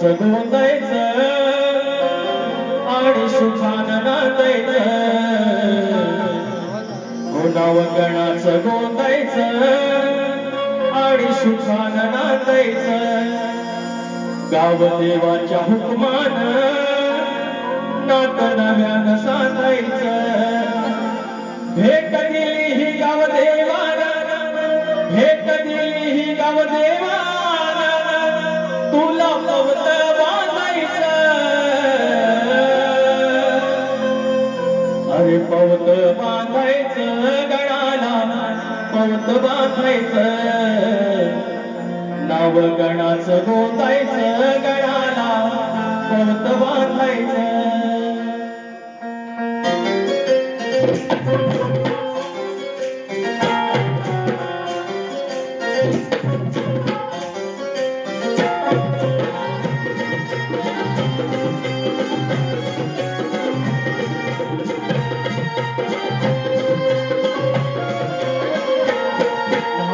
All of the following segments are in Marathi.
जगून जायचं आणि सुखानं नांदायचं गुणाव आणि सुखानं गाव देवाच्या हुकमान नात नव्यानं सांगायचं भेट दिली ही गाव भेट दिली ही गाव अरे पौत बांधायचं गणाला पौत बांधायचं. नाव गणाचं गोतायचं.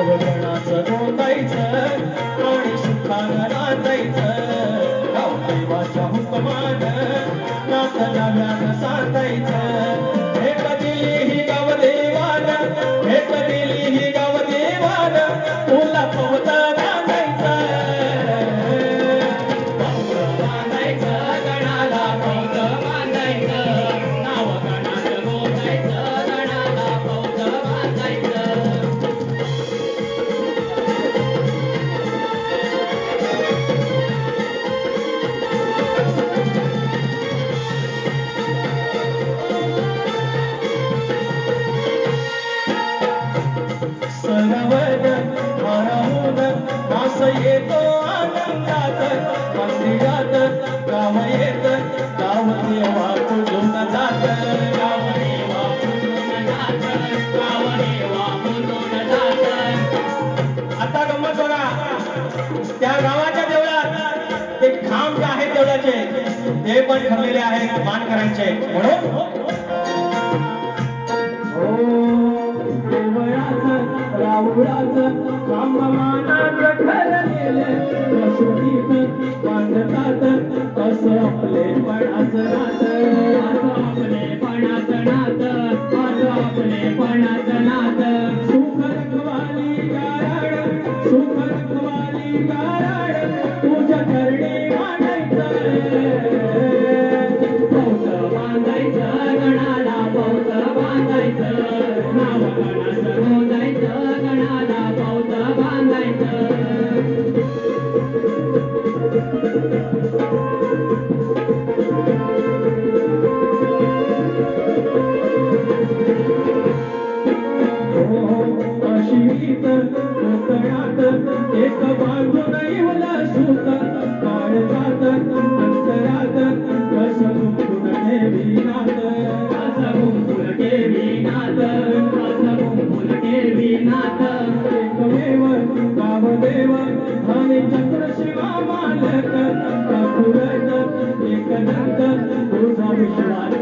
वरणाचं नोंदायचं कोणी सुखाला नाचायचं गाव जन्मच त्या गावाच्या देवळात ते खांब जे आहेत देवळाचे ते पण ठरलेले आहेत मानकरांचे म्हणून राहुळाचं काम मानाचं ठरलेलं Krishna,